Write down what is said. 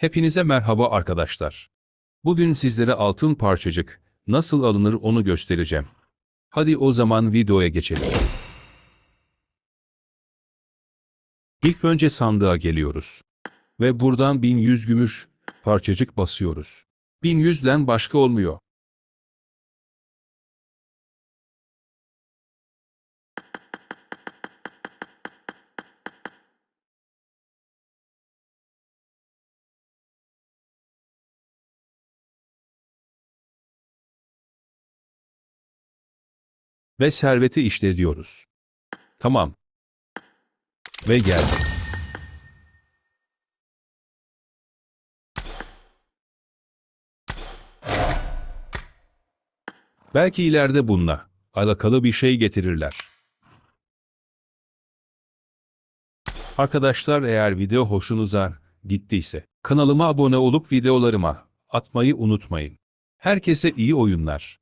Hepinize merhaba arkadaşlar. Bugün sizlere altın parçacık nasıl alınır onu göstereceğim. Hadi o zaman videoya geçelim. İlk önce sandığa geliyoruz. Ve buradan 1100 gümüş parçacık basıyoruz. 1100'den başka olmuyor. Ve serveti işle diyoruz. Tamam. Ve geldi. Belki ileride bununla alakalı bir şey getirirler. Arkadaşlar eğer video hoşunuza gittiyse kanalıma abone olup videolarıma atmayı unutmayın. Herkese iyi oyunlar.